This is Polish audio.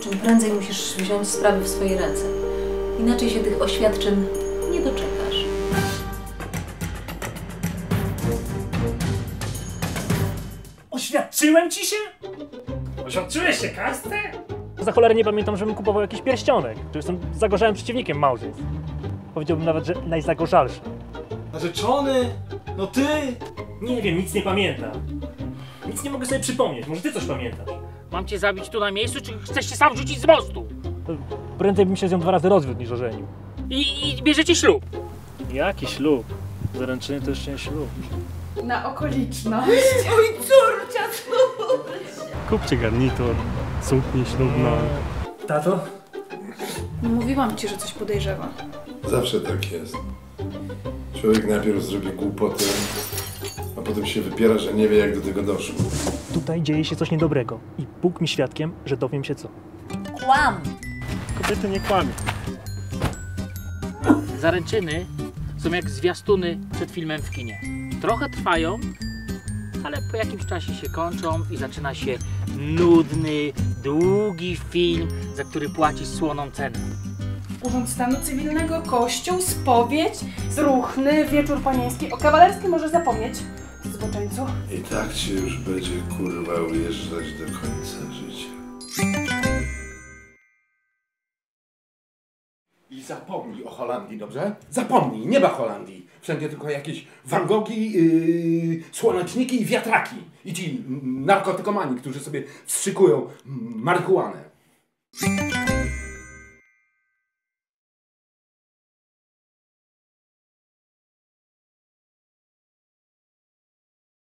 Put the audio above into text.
Czym prędzej musisz wziąć sprawy w swoje ręce. Inaczej się tych oświadczeń nie doczekasz. Oświadczyłem ci się? Oświadczyłeś się kastę? Za cholerę nie pamiętam, żebym kupował jakiś pierścionek. Że jestem zagorzałym przeciwnikiem małżeństw. Powiedziałbym nawet, że najzagorzalszy. Narzeczony? No ty? Nie wiem, nic nie pamiętam. Nic nie mogę sobie przypomnieć. Może ty coś pamiętasz? Mam cię zabić tu na miejscu, czy chcesz się sam rzucić z mostu? Prędzej bym się z nią dwa razy rozwiódł niż ożenił. I, i bierzecie ślub. Jaki ślub? Zaręczyny to jeszcze nie ślub. Na okoliczność. Kupcie garnitur, suknię ślubną. Tato? Mówiłam ci, że coś podejrzewa. Zawsze tak jest. Człowiek najpierw zrobi głupotę, a potem się wypiera, że nie wie jak do tego doszło. Tutaj dzieje się coś niedobrego. I Bóg mi świadkiem, że dowiem się co. Kłam! Kobiety nie kłamią. Zaręczyny są jak zwiastuny przed filmem w kinie. Trochę trwają, ale po jakimś czasie się kończą i zaczyna się nudny, długi film, za który płacisz słoną cenę. Urząd Stanu Cywilnego, kościół, spowiedź, zruchny, wieczór panieński. O kawalerskim możesz zapomnieć, zboczeńcu. I tak ci już będzie kurwa ujeżdżać do końca życia. I zapomnij o Holandii, dobrze? Zapomnij, nie ma Holandii. Wszędzie tylko jakieś Van Goghi, yy, słoneczniki i wiatraki. I ci narkotykomani, którzy sobie wstrzykują marihuanę.